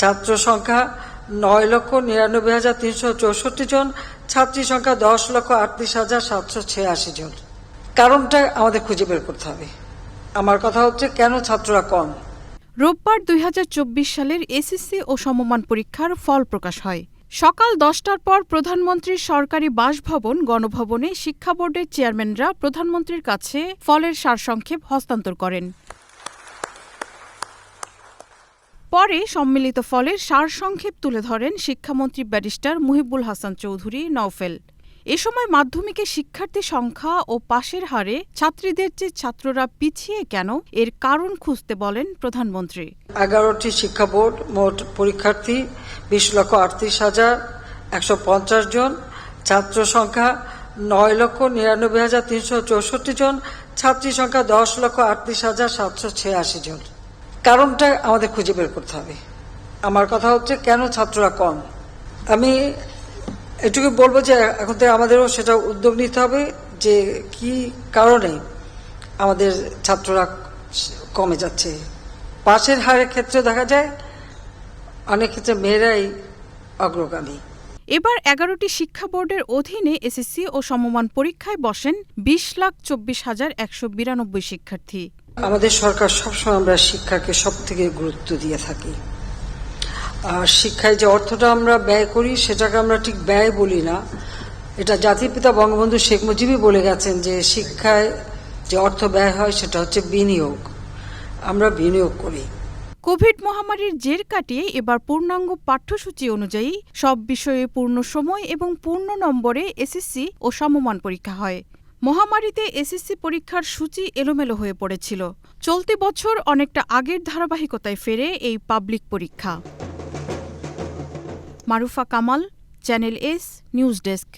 ছাত্র সংখ্যা নয় লক্ষ নিরানব্বই হাজার তিনশো চৌষট্টি জন, ছাত্রী সংখ্যা দশ লক্ষ আটত্রিশ হাজার সাতশো ছিয়াশি জন। কারণটা আমাদের খুঁজে বের করতে হবে। আমার কথা হচ্ছে, কেন ছাত্ররা কম? রোববার দুই হাজার চব্বিশ সালের এসএসসি ও সমমান পরীক্ষার ফল প্রকাশ হয়। সকাল দশটার পর প্রধানমন্ত্রীর সরকারি বাসভবন, গণভবনে শিক্ষা বোর্ডের চেয়ারম্যানরা প্রধানমন্ত্রীর কাছে ফলের সারসংক্ষেপ হস্তান্তর করেন। পরে সম্মিলিত ফলের সারসংক্ষেপ তুলে ধরেন শিক্ষামন্ত্রী ব্যারিস্টার মুহিবুল হাসান চৌধুরী নওফেল। এ সময় মাধ্যমিকে শিক্ষার্থী সংখ্যা ও পাশের হারে ছাত্রীদের চেয়ে ছাত্ররা পিছিয়ে কেন, এর কারণ খুঁজতে বলেন প্রধানমন্ত্রী। এগারোটি শিক্ষা বোর্ড, মোট পরীক্ষার্থী বিশ লক্ষ আটত্রিশ হাজার একশো পঞ্চাশ জন, ছাত্র সংখ্যা নয় লক্ষ নিরানব্বই হাজার তিনশো চৌষট্টি জন, ছাত্রী সংখ্যা দশ লক্ষ আটত্রিশ হাজার সাতশো ছিয়াশি জন। কারণটা আমাদের খুঁজে বের করতে হবে। আমার কথা হচ্ছে, কেন ছাত্ররা কম? আমি এটুকু বলব যে, এখন থেকে আমাদেরও সেটা উদ্যোগ নিতে হবে যে, কি কারণে আমাদের ছাত্ররা কমে যাচ্ছে। পাশের হারের ক্ষেত্রে দেখা যায়, অনেক ক্ষেত্রে মেয়েরাই অগ্রগামী। এবার এগারোটি শিক্ষা বোর্ডের অধীনে এসএসসি ও সমমান পরীক্ষায় বসেন বিশ লাখ চব্বিশ হাজার একশো বিরানব্বই শিক্ষার্থী। আমাদের সরকার সবসময় আমরা শিক্ষাকে সব থেকে গুরুত্ব দিয়ে থাকি। আর শিক্ষায় যে অর্থটা আমরা ব্যয় করি, সেটাকে আমরা ঠিক ব্যয় বলি না। এটা জাতির পিতা বঙ্গবন্ধু শেখ মুজিবই বলে গেছেন যে, শিক্ষায় যে অর্থ ব্যয় হয়, সেটা হচ্ছে বিনিয়োগ। আমরা বিনিয়োগ করি। কোভিড মহামারীর জের কাটিয়ে এবার পূর্ণাঙ্গ পাঠ্যসূচি অনুযায়ী সব বিষয়ে পূর্ণ সময় এবং পূর্ণ নম্বরে এসএসসি ও সমমান পরীক্ষা হয়। মহামারীতে এসএসসি পরীক্ষার সূচি এলোমেলো হয়ে পড়েছিল। চলতি বছর অনেকটা আগের ধারাবাহিকতায় ফেরে এই পাবলিক পরীক্ষা। Marufa Kamal Channel S news desk